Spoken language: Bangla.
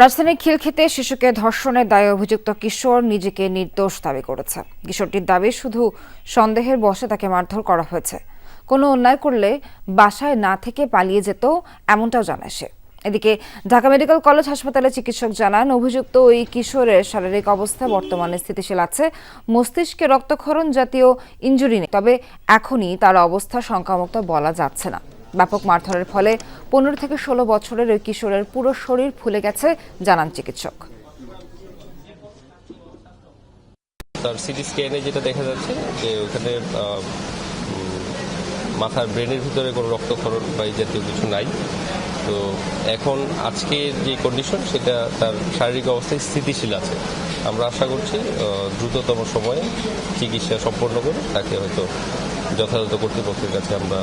রাজধানীর খিলক্ষেতে শিশুকে ধর্ষণের দায়ে অভিযুক্ত কিশোর নিজেকে নির্দোষ দাবি করেছে। কিশোরটির দাবি, শুধু সন্দেহের বশে তাকে মারধর করা হয়েছে। কোনো অন্যায় করলে বাসায় না থেকে পালিয়ে যেত এমনটাও জানায় সে। এদিকে ঢাকা মেডিকেল কলেজ হাসপাতালে চিকিৎসক জানান, অভিযুক্ত ওই কিশোরের শারীরিক অবস্থা বর্তমানে স্থিতিশীল আছে। মস্তিষ্কে রক্তক্ষরণ জাতীয় ইনজুরি নেই, তবে এখনই তার অবস্থা শঙ্কামুক্ত বলা যাচ্ছে না। ব্যাপক মারধরের ফলে পনেরো থেকে ষোলো বছরের ওই কিশোরের পুরো শরীর ফুলে গেছে জানান চিকিৎসক। তার সিটি স্ক্যানে যেটা দেখা যাচ্ছে যে ওখানে মাথার ব্রেনের ভিতরে কোনো রক্তক্ষরণ বা এই জাতীয় কিছু নাই। তো এখন আজকের যে কন্ডিশন সেটা তার শারীরিক অবস্থায় স্থিতিশীল আছে। আমরা আশা করছি আহ, দ্রুততম সময়ে চিকিৎসা সম্পন্ন করে তাকে হয়তো যথাযথ কর্তৃপক্ষের কাছে আমরা